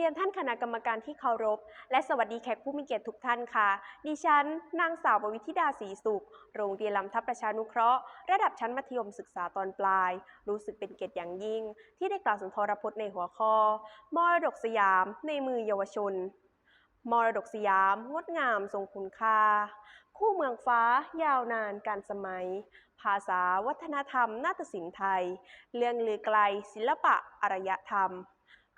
เรียนท่านคณะกรรมการที่เคารพ และสวัสดีแขกผู้มีเกียรติทุกท่านค่ะ ดิฉัน นางสาวปวิธิดาศรีสุข โรงเรียนลำทับประชานุเคราะห์ ระดับชั้นมัธยมศึกษาตอนปลาย รู้สึกเป็นเกียรติอย่างยิ่ง ที่ได้กล่าวสุนทรพจน์ในหัวข้อ มรดกสยามในมือเยาวชน มรดกสยาม งดงามทรงคุณค่า คู่เมืองฟ้ายาวนานการสมัย ภาษาวัฒนธรรม นาฏศิลป์ไทย เรื่องลือไกล ศิลปะอารยธรรม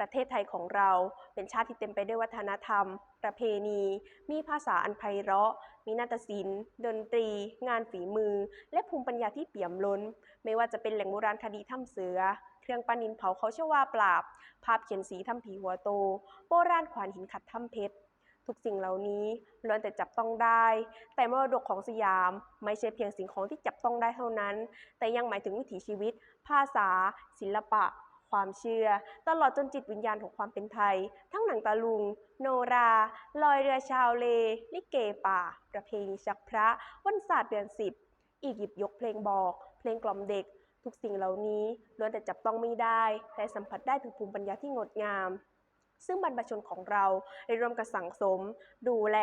ประเทศไทยของเราเป็นชาติที่เต็มไปด้วยวัฒนธรรม ประเพณี มีภาษาอันไพเราะ มีนาฏศิลป์ ดนตรี งานฝีมือ และภูมิปัญญาที่เปี่ยมล้น ไม่ว่าจะเป็นแหล่งโบราณคดีถ้ำเสือ เครื่องปั้นดินเผาเขาเชวาปราบ ภาพเขียนสีถ้ำผีหัวโต โบราณขวานหินขัดถ้ำเพชร ทุกสิ่งเหล่านี้ล้วนแต่จับต้องได้ แต่มรดกของสยามไม่ใช่เพียงสิ่งของที่จับต้องได้เท่านั้น แต่ยังหมายถึงวิถีชีวิต ภาษา ศิลปะ ความเชื่อ ตลอดจนจิตวิญญาณของความเป็นไทย ทั้งหนังตะลุง โนรา ลอยเรือชาวเล ลิเกป่า ประเพณีชักพระ วันศาสตร์เดือนสิบ อีกหยิบยกเพลงบอก เพลงกล่อมเด็ก ทุกสิ่งเหล่านี้ล้วนแต่จับต้องไม่ได้ แต่สัมผัสได้ถึงภูมิปัญญาที่งดงาม ซึ่งบรรพชนของเราได้ร่วมกันสั่งสม ดูแล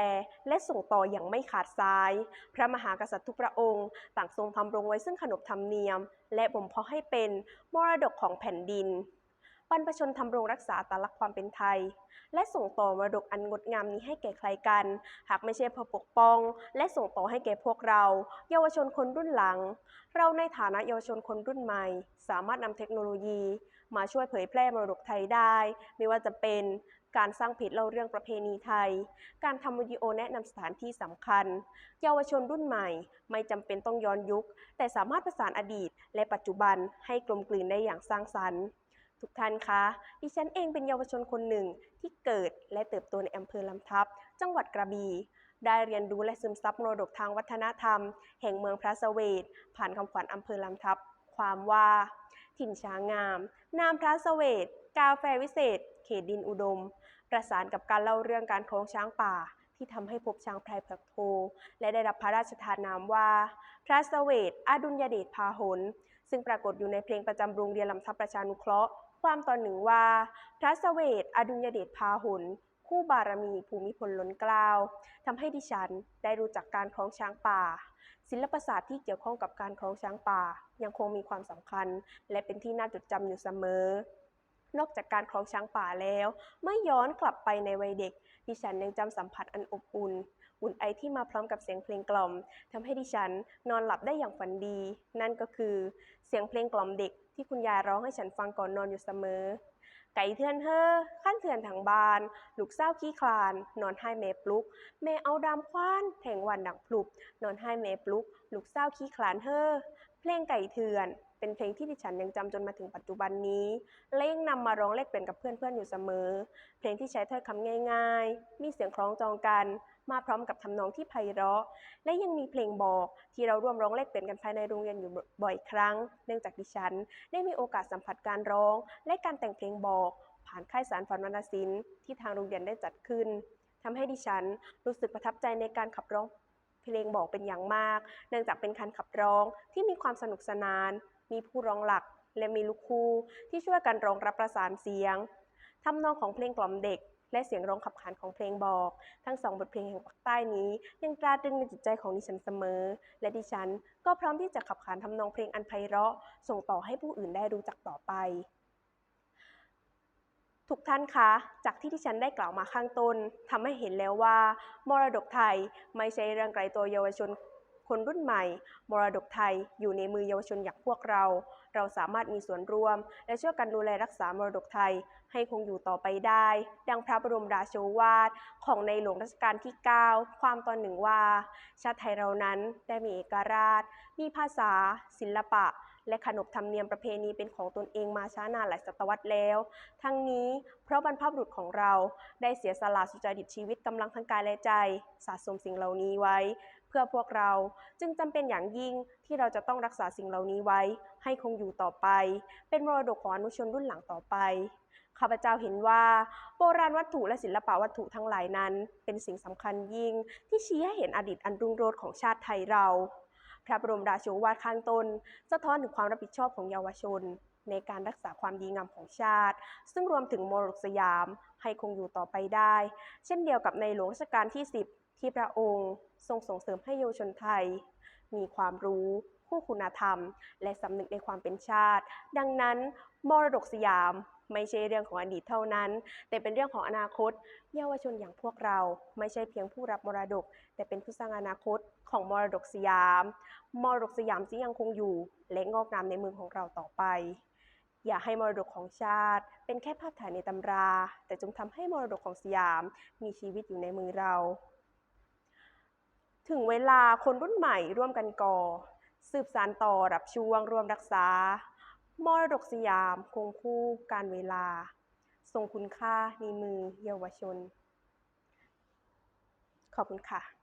และส่งต่ออย่างไม่ขาดสาย พระมหากษัตริย์ทุกพระองค์ ต่างทรงทำรงไว้ซึ่งขนบธรรมเนียม และบ่มเพาะให้เป็นมรดกของแผ่นดิน บรรพชนทำรงรักษาอัตลักความเป็นไทย และส่งต่อมรดกอันงดงามนี้ให้แก่ใครกัน หากไม่ใช่เพื่อปกป้อง และส่งต่อให้แก่พวกเรา เยาวชนคนรุ่นหลัง เราในฐานะเยาวชนคนรุ่นใหม่ สามารถนำเทคโนโลยี มาช่วยเผยแพร่มรดกไทยได้ ไม่ว่าจะเป็นการสร้างเพจเล่าเรื่องประเพณีไทย การทำวิดีโอแนะนำสถานที่สำคัญ เยาวชนรุ่นใหม่ ไม่จำเป็นต้องย้อนยุค แต่สามารถประสานอดีต และปัจจุบันให้กลมกลืนได้อย่างสร้างสรรค์ ทุกท่านคะ ดิฉันเองเป็นเยาวชนคนหนึ่งที่เกิดและเติบโตในอำเภอลำทับ จังหวัดกระบี่ ได้เรียนรู้และซึมซับมรดกทางวัฒนธรรม แห่งเมืองพระเสวทผ่านคำขวัญอำเภอลำทับ ความว่า ถิ่นช้างงาม นามพระเสวทกาแฟวิเศษ เขตดินอุดม ประสานกับการเล่าเรื่องการคล้องช้างป่า ที่ทำให้พบช้างไพรเผือกโท และได้รับพระราชทานนามว่า พระเสวทอดุลยเดชพาหนซึ่งปรากฏอยู่ในเพลงประจำโรงเรียนลำทับประชานุเคราะห์ ความตอนหนึ่งว่า พระเสวทอดุลยเดชพาหุนคู่บารมีภูมิพลล้นเกล้าทำให้ดิฉันได้รู้จักการคล้องช้างป่า ศิลปศาสตร์ที่เกี่ยวข้องกับการคล้องช้างป่า ยังคงมีความสำคัญ และเป็นที่น่าจดจำอยู่เสมอ นอกจากการคล้องช้างป่าแล้ว เมื่อย้อนกลับไปในวัยเด็ก ดิฉันยังจำสัมผัสอันอบอุ่น อุ่นไอที่มาพร้อมกับเสียงเพลงกล่อมทำให้ดิฉันนอนหลับได้อย่างฝันดี นั่นก็คือเสียงเพลงกล่อมเด็กที่คุณยายร้องให้ฉันฟังก่อนนอนอยู่เสมอ ไก่เทือนเฮอขั้นเถื่อนทางบาน ลูกเศร้าขี้คลาน นอนให้แม่ปลุก แม่เอาดามควานแทงวันดังพลุบ นอนให้แม่ปลุก ลูกเศร้าขี้คลานเฮอเพลงไก่เถื่อน เป็นเพลงที่ดิฉันยังจำจนมาถึงปัจจุบันนี้และยังนำมาร้องแลกเปลี่ยนกับเพื่อนๆอยู่เสมอ เพลงที่ใช้ถ้อยคำง่าย ๆ มีเสียงคล้องจองกัน มาพร้อมกับทำนองที่ไพเราะ และยังมีเพลงบอก ที่เราร่วมร้องแลกเปลี่ยนกันภายในโรงเรียนอยู่บ่อยครั้ง เนื่องจากดิฉัน ได้มีโอกาสสัมผัสการร้อง และการแต่งเพลงบอก ผ่านค่ายสารฝันวรรณศิลป์ที่ทางโรงเรียนได้จัดขึ้นทำให้ดิฉันรู้สึกประทับใจในการขับร้องเพลงบอกเป็นอย่างมาก เนื่องจากเป็นการขับร้องที่มีความสนุกสนาน มีผู้ร้องหลักและมีลูกคู่ที่ช่วยกันร้องรับประสานเสียงทำนองของเพลงกล่อมเด็ก และเสียงร้องขับขานของเพลงบอก ทั้งสองบทเพลงแห่งปากใต้นี้ ยังตราตรึงในจิตใจของดิฉันเสมอ และดิฉันก็พร้อมที่จะขับขานทำนองเพลงอันไพเราะ ส่งต่อให้ผู้อื่นได้รู้จักต่อไปทุกท่านคะ จากที่ที่ฉันได้กล่าวมาข้างต้นทำให้เห็นแล้วว่า มรดกไทยไม่ใช่เรื่องไกลตัวเยาวชน คนรุ่นใหม่ มรดกไทยอยู่ในมือเยาวชนอย่างพวกเรา เราสามารถมีส่วนร่วม และช่วยกันดูแลรักษามรดกไทยให้คงอยู่ต่อไปได้ ดังพระบรมราโชวาทของในหลวงรัชกาลที่ 9 ความตอนหนึ่งว่า ชาติไทยเรานั้นได้มีเอกราช มีภาษา ศิลปะ และขนบธรรมเนียมประเพณีเป็นของตนเองมาช้านานหลายศตวรรษแล้ว ทั้งนี้เพราะบรรพบุรุษของเราได้เสียสละสุจริตชีวิตกำลังทั้งกายและใจ สะสมสิ่งเหล่านี้ไว้ เพื่อพวกเราจึงจำเป็นอย่างยิ่งที่เราจะต้องรักษาสิ่งเหล่านี้ไว้ ให้คงอยู่ต่อไป เป็นมรดกของอนุชนรุ่นหลังต่อไปข้าพเจ้าเห็นว่าโบราณวัตถุและศิลปะวัตถุทั้งหลายนั้น เป็นสิ่งสำคัญยิ่งที่ชี้ให้เห็นอดีตอันรุ่งโรจน์ของชาติไทยเรา พระบรมราโชวาทข้างต้น สะท้อนถึงความรับผิดชอบของเยาวชน ในการรักษาความดีงามของชาติ ซึ่งรวมถึงมรดกสยามให้คงอยู่ต่อไปได้ เช่นเดียวกับในหลวงรัชกาลที่ 10 ที่พระองค์ทรงส่งเสริมให้เยาวชนไทย มีความรู้คู่คุณธรรม และสำนึกในความเป็นชาติ ดังนั้นมรดกสยามไม่ใช่เรื่องของอดีตเท่านั้น แต่เป็นเรื่องของอนาคต เยาวชนอย่างพวกเราไม่ใช่เพียงผู้รับมรดก แต่เป็นผู้สร้างอนาคตของมรดกสยาม มรดกสยามจะยังคงอยู่ และงอกงามในมือของเราต่อไป อย่าให้มรดกของชาติ เป็นแค่ภาพถ่ายในตำรา แต่จงทำให้มรดกของสยาม มีชีวิตอยู่ในมือเรา ถึงเวลาคนรุ่นใหม่ร่วมกันก่อ สืบสานต่อรับช่วงร่วมรักษา มรดกสยามคงคู่การเวลา ทรงคุณค่าในมือเยาวชน ขอบคุณค่ะ